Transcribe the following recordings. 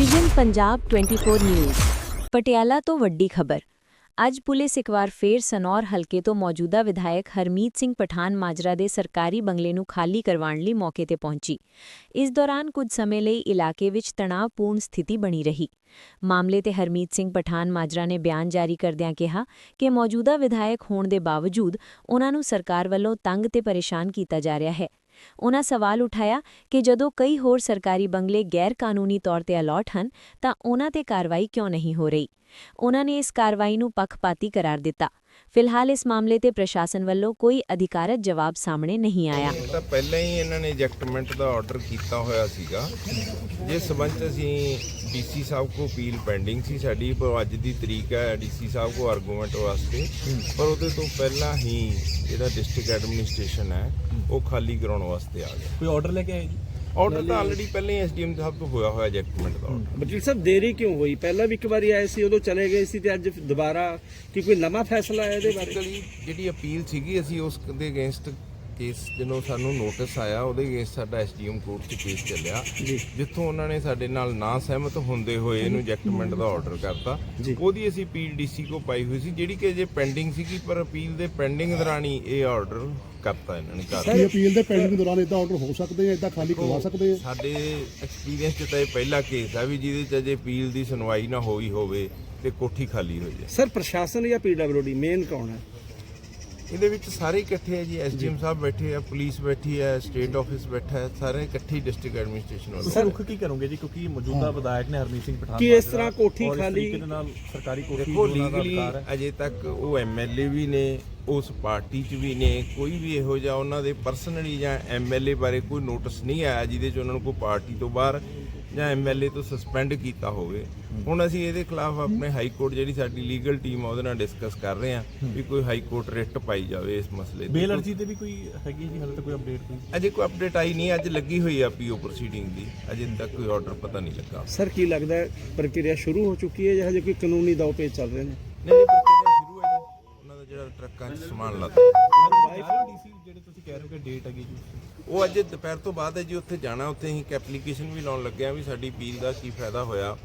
Vision Punjab 24 news Patiala ਤੋਂ ਵੱਡੀ ਖਬਰ। ਅੱਜ ਪੁਲਿਸ ਇੱਕ ਵਾਰ ਫੇਰ ਸਨੌਰ ਹਲਕੇ ਤੋਂ ਮੌਜੂਦਾ ਵਿਧਾਇਕ ਹਰਮੀਤ ਸਿੰਘ ਪਠਾਨ ਮਾਜਰਾ ਦੇ ਸਰਕਾਰੀ ਬੰਗਲੇ ਨੂੰ ਖਾਲੀ ਕਰਵਾਉਣ ਲਈ ਮੌਕੇ ਤੇ ਪਹੁੰਚੀ। ਇਸ ਦੌਰਾਨ ਕੁਝ ਸਮੇਂ ਲਈ ਇਲਾਕੇ ਵਿੱਚ ਤਣਾਅਪੂਰਨ ਸਥਿਤੀ ਬਣੀ ਰਹੀ। ਮਾਮਲੇ ਤੇ ਹਰਮੀਤ ਸਿੰਘ ਪਠਾਨ ਮਾਜਰਾ ਨੇ ਬਿਆਨ ਜਾਰੀ ਕਰਦਿਆਂ ਕਿਹਾ ਕਿ ਮੌਜੂਦਾ ਵਿਧਾਇਕ ਹੋਣ ਦੇ ਬਾਵਜੂਦ ਉਹਨਾਂ ਨੂੰ ਸਰਕਾਰ ਵੱਲੋਂ ਤੰਗ ਤੇ ਪਰੇਸ਼ਾਨ ਕੀਤਾ ਜਾ ਰਿਹਾ ਹੈ। ਉਨ੍ਹਾਂ ਸਵਾਲ ਉਠਾਇਆ ਕਿ ਜਦੋਂ ਕਈ ਹੋਰ ਸਰਕਾਰੀ ਬੰਗਲੇ ਗੈਰ ਕਾਨੂੰਨੀ ਤੌਰ ਤੇ ਅਲਾਟ ਹਨ, ਤਾਂ ਉਨ੍ਹਾਂ ਤੇ ਕਾਰਵਾਈ ਕਿਉਂ ਨਹੀਂ ਹੋ ਰਹੀ? ਉਹਨਾਂ ਨੇ ਇਸ ਕਾਰਵਾਈ ਨੂੰ ਪੱਖਪਾਤੀ ਕਰਾਰ ਦਿੱਤਾ। ਫਿਲਹਾਲ ਇਸ ਮਾਮਲੇ ਤੇ ਪ੍ਰਸ਼ਾਸਨ ਵੱਲੋਂ ਕੋਈ ਅਧਿਕਾਰਤ ਜਵਾਬ ਸਾਹਮਣੇ ਨਹੀਂ ਆਇਆ ਇਹ ਤਾਂ ਪਹਿਲਾਂ ਹੀ ਇਹਨਾਂ ਨੇ ਐਜੈਕਟਮੈਂਟ ਦਾ ਆਰਡਰ ਕੀਤਾ ਹੋਇਆ ਸੀਗਾ ਜਿਸ ਸਬੰਧ ਅਸੀਂ ਡੀਸੀ ਸਾਹਿਬ ਕੋ ਅਪੀਲ ਪੈਂਡਿੰਗ ਸੀ ਸਾਡੀ ਪਰ ਅੱਜ ਦੀ ਤਰੀਕ ਹੈ ਡੀਸੀ ਸਾਹਿਬ ਕੋ ਆਰਗੂਮੈਂਟ ਵਾਸਤੇ ਪਰ ਉਹਦੇ ਤੋਂ ਪਹਿਲਾਂ ਹੀ ਜਿਹੜਾ ਡਿਸਟ੍ਰਿਕਟ ਐਡਮਿਨਿਸਟ੍ਰੇਸ਼ਨ ਹੈ ਉਹ ਖਾਲੀ ਕਰਾਉਣ ਵਾਸਤੇ ਆ ਗਿਆ ਕੋਈ ਆਰਡਰ ਲੈ ਕੇ ਆਏ ਜੀ ਆਰਡਰ ਤਾਂ ਆਲਰੇਡੀ ਪਹਿਲਾਂ ਹੀ ਐਸਡੀਐਮ ਸਾਹਿਬ ਤੋਂ ਹੋਇਆ ਹੋਇਆ ਐਜੈਕਟਮੈਂਟ ਦਾ order। ਵਕੀਲ ਸਾਹਿਬ ਦੇਰੀ ਕਿਉਂ ਹੋਈ ਪਹਿਲਾਂ ਵੀ ਇੱਕ ਵਾਰੀ ਆਏ ਸੀ ਉਦੋਂ ਚਲੇ ਗਏ ਸੀ ਤੇ ਅੱਜ ਦੁਬਾਰਾ ਕੀ ਕੋਈ ਨਵਾਂ ਫੈਸਲਾ ਹੈ ਇਹਦੇ ਬਾਰੇ ਜਿਹੜੀ ਅਪੀਲ ਸੀਗੀ ਅਸੀਂ ਉਸ ਦੇ ਅਗੇਂਸਟ ਕੇਸ ਜਦੋਂ ਸਾਨੂੰ ਨੋਟਿਸ ਆਇਆ ਉਹਦੇ ਅਗੇਂਸਟ ਸਾਡਾ ਐਸਡੀਐਮ ਕੋਰਟ 'ਚ ਕੇਸ ਚੱਲਿਆ। ਜਿੱਥੋਂ ਉਹਨਾਂ ਨੇ ਸਾਡੇ ਨਾਲ ਨਾ ਸਹਿਮਤ ਹੁੰਦੇ ਹੋਏ ਇਹਨੂੰ ਐਜੈਕਟਮੈਂਟ ਦਾ ਆਰਡਰ ਕਰਤਾ। ਉਹਦੀ ਅਸੀਂ ਪੀਡੀਸੀ ਕੋ ਪਾਈ ਹੋਈ ਸੀ ਜਿਹੜੀ ਕਿ ਅਜੇ ਪੈਂਡਿੰਗ ਸੀਗੀ ਪਰ ਅਪੀਲ ਦੇ ਪੈਂਡਿੰਗ ਦੌਰਾਨ ਹੀ ਇਹ ਆਰਡਰ ਕਰਤਾ ਇਹਨਾਂ ਨੇ ਕਰ ਕੀ ਅਪੀਲ ਦੇ ਪੈਂਡਿੰਗ ਦੌਰਾਨ ਇਦਾਂ ਆਰਡਰ ਹੋ ਸਕਦੇ ਆ ਇਦਾਂ ਖਾਲੀ ਕਰਵਾ ਸਕਦੇ ਆ? ਸਾਡੇ ਐਕਸਪੀਰੀਅੰਸ 'ਚ ਤਾਂ ਇਹ ਪਹਿਲਾ ਕੇਸ ਆ ਵੀ ਜਿਹਦੇ 'ਚ ਅਜੇ ਅਪੀਲ ਦੀ ਸੁਣਵਾਈ ਨਾ ਹੋਈ ਹੋਵੇ ਤੇ ਕੋਠੀ ਖਾਲੀ ਹੋ ਜਾਏ। ਸਰ ਪ੍ਰਸ਼ਾਸਨ ਜਾਂ ਪੀਡਬਲਯੂਡੀ ਮੇਨ ਕੌਣ ਹੈ? ਇਹਦੇ ਵਿੱਚ ਸਾਰੇ ਇਕੱਠੇ ਹੈ ਜੀ ਐਸਡੀਐਮ ਸਾਹਿਬ ਬੈਠੇ ਆ ਪੁਲਿਸ ਬੈਠੀ ਹੈ ਸਟੇਟ ਆਫਿਸ ਬੈਠਾ ਹੈ ਸਾਰੇ ਇਕੱਠੇ ਡਿਸਟ੍ਰਿਕਟ ਐਡਮਿਨਿਸਟ੍ਰੇਸ਼ਨ ਵੱਲੋਂ। ਸਰ ਰੁਖ ਕੀ ਕਰੋਗੇ ਜੀ? ਕਿਉਂਕਿ ਮੌਜੂਦਾ ਵਿਧਾਇਕ ਨੇ ਹਰਮੀਤ ਸਿੰਘ ਪਠਾਨ ਕੀ ਇਸ ਤਰ੍ਹਾਂ ਕੋਠੀ ਖਾਲੀ- ਤਰੀਕੇ ਦੇ ਨਾਲ ਸਰਕਾਰੀ ਕੋਠੀ ਦੇਖੋ ਜੋ ਉਹਨਾਂ ਦਾ ਲੀਗਲੀ। ਅਜੇ ਤੱਕ ਉਹ ਐਮਐਲਏ ਵੀ ਨੇ ਉਸ ਪਾਰਟੀ 'ਚ ਵੀ ਨੇ ਕੋਈ ਵੀ ਇਹੋ ਜਿਹਾ ਉਹਨਾਂ ਦੇ ਪਰਸਨਲੀ ਜਾਂ ਐਮਐਲਏ ਬਾਰੇ ਕੋਈ ਨੋਟਿਸ ਨਹੀਂ ਆਇਆ ਜਿਹਦੇ 'ਚ ਉਹਨਾਂ ਨੂੰ ਕੋਈ ਪਾਰਟੀ ਤੋਂ ਬਾਹਰ ਜਾਂ ਐਮਐਲਏ ਤੋਂ ਸਸਪੈਂਡ ਕੀਤਾ ਹੋਵੇ ਹੁਣ ਅਸੀਂ ਇਹਦੇ ਖਿਲਾਫ ਆਪਣੇ ਹਾਈ ਕੋਰਟ ਜਿਹੜੀ ਸਾਡੀ ਲੀਗਲ ਟੀਮ ਆ ਉਹਦੇ ਨਾਲ ਡਿਸਕਸ ਕਰ ਰਹੇ ਹਾਂ ਵੀ ਕੋਈ ਹਾਈ ਕੋਰਟ ਰਿਟ ਪਾਈ ਜਾਵੇ ਇਸ ਮਸਲੇ ਤੇ। ਬੇਲ ਅਰਜੀ ਤੇ ਵੀ ਕੋਈ ਹੈਗੀ ਜੀ ਹਾਲੇ ਤੱਕ ਕੋਈ ਅਪਡੇਟ ਕੋਈ? ਅਜੇ ਕੋਈ ਅਪਡੇਟ ਆਈ ਨਹੀਂ ਅੱਜ ਲੱਗੀ ਹੋਈ ਆ ਪੀਓ ਪ੍ਰੋਸੀਡਿੰਗ ਦੀ। ਅਜੇ ਤੱਕ ਕੋਈ ਆਰਡਰ ਪਤਾ ਨਹੀਂ ਲੱਗਾ। ਸਰ ਕੀ ਲੱਗਦਾ ਪ੍ਰਕਿਰਿਆ ਸ਼ੁਰੂ ਹੋ ਚੁੱਕੀ ਹੈ ਜਾਂ ਹਜੇ ਕੋਈ ਕਾਨੂੰਨੀ ਦਾਅ ਪੇਚ ਚੱਲ ਰਹੇ ਨੇ? ਨਹੀਂ ਨਹੀਂ ਪ੍ਰਕਿਰਿਆ ਸ਼ੁਰੂ ਹੈ ਜੀ। ਉਹਨਾਂ ਦਾ ਜਿਹੜਾ ਟਰੱਕਾਂ 'ਚ ਸਮਾਨ ਲੱਦਾ ਡੀਸੀ ਜਿਹੜੇ ਤੁਸੀਂ ਕਹਿ ਰਹੇ ਹੋ ਕਿ ਡੇਟ ਹੈਗੀ ਜੀ। ਉਹ ਅੱਜ ਦੁਪਹਿਰ ਤੋਂ ਬਾਅਦ ਹੈ ਜੀ ਉੱਥੇ ਜਾਣਾ ਉੱਥੇ ਅਸੀਂ ਇੱਕ ਐਪਲੀਕੇਸ਼ਨ ਵੀ ਲਾਉਣ ਲੱਗੇ ਆ ਵੀ ਸਾਡੀ ਅਪੀਲ ਦਾ ਕੀ ਫਾਇਦਾ ਹੋਇਆ।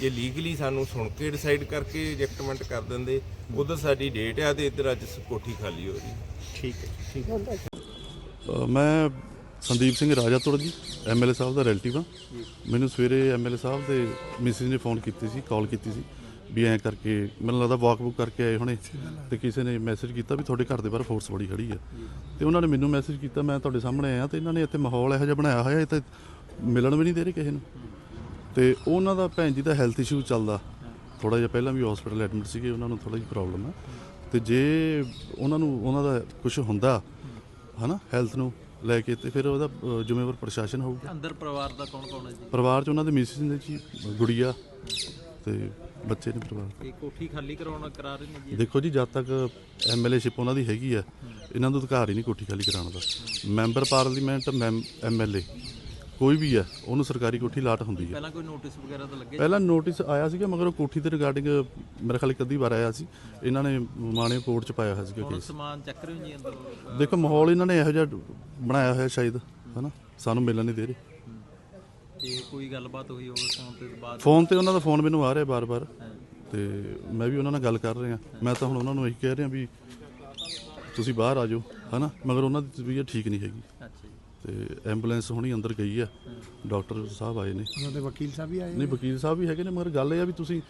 ਜੇ ਲੀਗਲੀ ਸਾਨੂੰ ਸੁਣ ਕੇ ਡਿਸਾਈਡ ਕਰਕੇ ਰਿਜੈਕਟਮੈਂਟ ਕਰ ਦਿੰਦੇ ਉਧਰ ਸਾਡੀ ਡੇਟ ਆ ਤੇ ਇੱਧਰ ਅੱਜ ਕੋਠੀ ਖਾਲੀ ਹੋ ਰਹੀ। ਠੀਕ ਹੈ ਠੀਕ ਹੈ। ਮੈਂ ਸੰਦੀਪ ਸਿੰਘ ਰਾਜਾਤੁਰ ਜੀ ਐਮਐਲਏ ਸਾਹਿਬ ਦਾ ਰਿਲੇਟਿਵ ਆ ਮੈਨੂੰ ਸਵੇਰੇ ਐਮਐਲਏ ਸਾਹਿਬ ਦੇ ਮਿਸਿਸ ਨੇ ਫੋਨ ਕੀਤੀ ਸੀ ਕਾਲ ਕੀਤੀ ਸੀ। ਵੀ ਐਂ ਕਰਕੇ ਮੈਨੂੰ ਲੱਗਦਾ ਵਾਕ ਬੁੱਕ ਕਰਕੇ ਆਏ ਹੋਣੇ ਤੇ ਕਿਸੇ ਨੇ ਮੈਸੇਜ ਕੀਤਾ ਵੀ ਤੁਹਾਡੇ ਘਰ ਦੇ ਬਾਹਰ ਫੋਰਸ ਬੜੀ ਖੜੀ ਆ। ਤੇ ਉਹਨਾਂ ਨੇ ਮੈਨੂੰ ਮੈਸੇਜ ਕੀਤਾ ਮੈਂ ਤੁਹਾਡੇ ਸਾਹਮਣੇ ਆਇਆ ਤੇ ਇਹਨਾਂ ਨੇ ਇੱਥੇ ਮਾਹੌਲ ਇਹੋ ਜਿਹਾ ਬਣਾਇਆ ਹੋਇਆ ਇਹ ਤਾਂ ਮਿਲਣ ਵੀ ਨਹੀਂ ਦੇ ਰਹੇ ਕਿਸੇ ਨੂੰ। ਤੇ ਉਹਨਾਂ ਦਾ ਭੈਣ ਜੀ ਦਾ ਹੈਲਥ ਇਸ਼ੂ ਚੱਲਦਾ। ਥੋੜਾ ਜਿਹਾ ਪਹਿਲਾਂ ਵੀ ਹਸਪੀਟਲ ਐਡਮਿਟ ਸੀਗੇ ਉਹਨਾਂ ਨੂੰ ਥੋੜਾ ਜਿਹੀ ਪ੍ਰੋਬਲਮ ਹੈ ਤੇ ਜੇ ਉਹਨਾਂ ਨੂੰ ਉਹਨਾਂ ਦਾ ਕੁਝ ਹੁੰਦਾ ਹਨਾ ਹੈਲਥ ਨੂੰ ਲੈ ਕੇ ਤੇ ਫਿਰ ਉਹਦਾ ਜ਼ਿੰਮੇਵਾਰ ਪ੍ਰਸ਼ਾਸਨ ਹੋਊਗਾ। ਅੰਦਰ ਪਰਿਵਾਰ ਦਾ ਕੌਣ ਕੌਣ ਹੈ ਜੀ? ਪਰਿਵਾਰ ਚ ਉਹਨਾਂ ਦੇ ਮਿਸਿਸ ਨੇ ਜੀ ਗੁੜੀਆ ਤੇ ਬੱਚੇ ਨੇ ਪਰਿਵਾਰ ਇਹ ਕੋਠੀ ਖਾਲੀ ਕਰਾਉਣਾ ਕਰਾ ਰਹੇ ਨੇ ਜੀ? ਦੇਖੋ ਜੀ ਜਦ ਤੱਕ ਐਮਐਲਏ ਸ਼ਿਪ ਉਹਨਾਂ ਦੀ ਹੈਗੀ ਆ ਇਹਨਾਂ ਨੂੰ ਅਧਿਕਾਰ ਹੀ ਨਹੀਂ ਕੋਠੀ ਖਾਲੀ ਕਰਾਉਣ ਦਾ। ਮੈਂਬਰ ਪਾਰਲੀਮੈਂਟ ਐਮਐਲਏ ਕੋਈ ਵੀ ਆ ਉਹਨੂੰ ਸਰਕਾਰੀ ਕੋਠੀ ਲਾਟ ਹੁੰਦੀ ਹੈ ਪਹਿਲਾਂ ਕੋਈ ਨੋਟਿਸ ਵਗੈਰਾ ਤਾਂ ਲੱਗੇ? ਪਹਿਲਾਂ ਨੋਟਿਸ ਆਇਆ ਸੀਗਾ ਮਗਰ ਉਹ ਕੋਠੀ ਦੇ ਰਿਗਾਰਡਿੰਗ ਮੇਰੇ ਖਿਆਲ ਇੱਕ ਅੱਧੀ ਵਾਰ ਆਇਆ ਸੀ। ਇਹਨਾਂ ਨੇ ਮਾਣੇ ਕੋਰਟ ਚ ਪਾਇਆ ਹੋਇਆ ਸੀਗਾ ਹੁਣ ਕੇਸ ਸਮਾਨ ਚੱਕ ਰਹੇ ਹੋ ਜੀ ਅੰਦਰ? ਦੇਖੋ ਮਾਹੌਲ ਇਹਨਾਂ ਨੇ ਇਹੋ ਜਿਹਾ ਬਣਾਇਆ ਹੋਇਆ ਸ਼ਾਇਦ ਹਨਾ? ਸਾਨੂੰ ਮਿਲਣ ਨਹੀਂ ਦੇ ਰਹੇ। ਤੇ ਕੋਈ ਗੱਲਬਾਤ ਹੋਈ ਹੋਵੇ ਫੋਨ ਤੇ ਬਾਅਦ ਫੋਨ ਤੇ ਉਹਨਾਂ ਦਾ ਫੋਨ ਮੈਨੂੰ ਆ ਰਿਹਾ ਬਾਰ-ਬਾਰ। ਤੇ ਮੈਂ ਵੀ ਉਹਨਾਂ ਨਾਲ ਗੱਲ ਕਰ ਰਿਹਾ। ਮੈਂ ਤਾਂ ਹੁਣ ਉਹਨਾਂ ਨੂੰ ਇਹੀ ਕਹਿ ਰਿਹਾ ਵੀ ਤੁਸੀਂ ਬਾਹਰ ਆ ਜਾਓ ਹਨਾ? ਮਗਰ ਉਹਨਾਂ ਦੀ ਤਬੀਅਤ ਠੀਕ ਨਹੀਂ ਹੈਗੀ। ਅੱਛਾ ਤੇ ਐਂਬੂਲੈਂਸ ਹੁਣੀ ਅੰਦਰ ਗਈ ਆ। ਡਾਕਟਰ ਸਾਹਿਬ ਆਏ ਨੇ। ਉਹਨਾਂ ਦੇ ਵਕੀਲ ਸਾਹਿਬ ਵੀ ਆਏ ਨਹੀਂ ਵਕੀਲ ਸਾਹਿਬ ਵੀ ਹੈਗੇ ਨੇ ਮਗਰ ਗੱਲ ਇਹ ਆ ਵੀ ਤੁਸੀਂ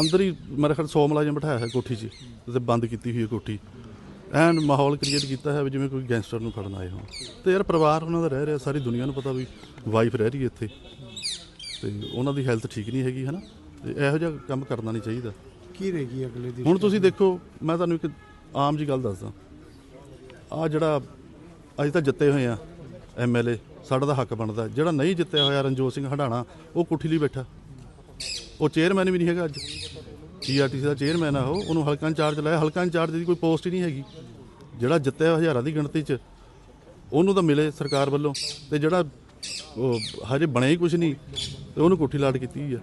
ਅੰਦਰ ਹੀ ਮੇਰੇ ਖਿਆਲ 100 ਮੁਲਾਜ਼ਮ ਬਿਠਾਇਆ ਹੈ ਕੋਠੀ 'ਚ। ਤੇ ਬੰਦ ਕੀਤੀ ਹੋਈ ਹੈ ਕੋਠੀ। ਐਨ ਮਾਹੌਲ ਕ੍ਰੀਏਟ ਕੀਤਾ ਹੈ ਵੀ ਜਿਵੇਂ ਕੋਈ ਗੈਂਗਸਟਰ ਨੂੰ ਫੜਨ ਆਏ ਹੋਣ। ਤੇ ਯਾਰ ਪਰਿਵਾਰ ਉਹਨਾਂ ਦਾ ਰਹਿ ਰਿਹਾ ਸਾਰੀ ਦੁਨੀਆ ਨੂੰ ਪਤਾ ਵੀ ਵਾਈਫ ਰਹਿ ਰਹੀ ਹੈ ਇੱਥੇ। ਤੇ ਉਹਨਾਂ ਦੀ ਹੈਲਥ ਠੀਕ ਨਹੀਂ ਹੈਗੀ ਹਨਾ? ਤੇ ਇਹੋ ਜਿਹਾ ਕੰਮ ਕਰਨਾ ਨਹੀਂ ਚਾਹੀਦਾ। ਕੀ ਰਹੇਗੀ ਅਗਲੇ ਦੀ ਹੁਣ ਤੁਸੀਂ ਦੇਖੋ ਮੈਂ ਤੁਹਾਨੂੰ ਇੱਕ ਆਮ ਜੀ ਗੱਲ ਦੱਸਦਾ। ਆ ਜਿਹੜਾ ਅੱਜ ਤਾਂ ਜਿੱਤੇ ਹੋਏ ਆ ਐਮਐਲਏ ਸਾਡਾ ਤਾਂ ਹੱਕ ਬਣਦਾ। ਜਿਹੜਾ ਨਹੀਂ ਜਿੱਤਿਆ ਹੋਇਆ ਰਣਜੋਤ ਸਿੰਘ ਹੰਡਾਣਾ ਉਹ ਕੁੱਠੀ ਲਈ ਬੈਠਾ। ਉਹ ਚੇਅਰਮੈਨ ਵੀ ਨਹੀਂ ਹੈਗਾ ਅੱਜ। ਪੀਆਰਟੀਸੀ ਦਾ ਚੇਅਰਮੈਨ ਆ ਉਹ, ਉਹਨੂੰ ਹਲਕਾ ਇੰਚਾਰਜ ਲਾਇਆ। ਹਲਕਾ ਇੰਚਾਰਜ ਦੀ ਕੋਈ ਪੋਸਟ ਹੀ ਨਹੀਂ ਹੈਗੀ। ਜਿਹੜਾ ਜਿੱਤਿਆ ਹਜ਼ਾਰਾਂ ਦੀ ਗਿਣਤੀ 'ਚ, ਉਹਨੂੰ ਤਾਂ ਮਿਲੇ ਸਰਕਾਰ ਵੱਲੋਂ। ਤੇ ਜਿਹੜਾ ਉਹ ਹਜੇ ਬਣਿਆ ਹੀ ਕੁਝ ਨਹੀਂ, ਤੇ ਉਹਨੂੰ ਕੋਠੀ ਲਾਟ ਕੀਤੀ ਆ।